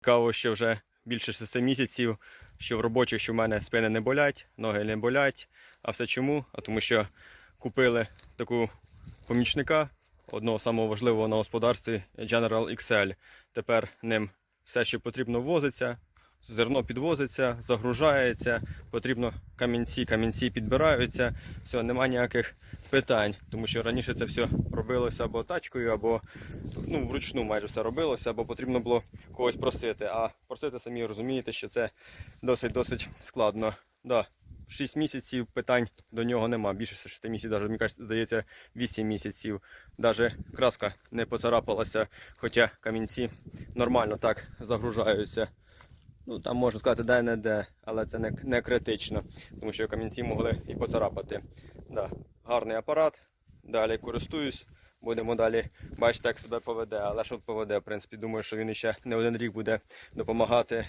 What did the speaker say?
Цікаво, що вже більше 6 місяців, що в робочих, що в мене спини не болять, ноги не болять. А все чому? А тому що купили таку помічника, одного самого важливого на господарстві General XL. Тепер ним все, що потрібно, возиться, зерно підвозиться, загружається, потрібно камінці, камінці підбираються. Все, нема ніяких питань, тому що раніше це все робилося або тачкою, або ну, вручну майже все робилося, або потрібно було когось просити. А просити самі розумієте, що це досить-досить складно. Да, 6 місяців питань до нього нема. Більше 6 місяців, навіть, мені кажеться, здається, 8 місяців. Навіть краска не поцарапалася, хоча камінці нормально так загружаються. Ну, там можна сказати, де не де, але це не, не критично, тому що камінці могли і поцарапати. Да, гарний апарат. Далі користуюсь. Будемо далі бачити, як себе поведе. Але що поведе, в принципі, думаю, що він ще не один рік буде допомагати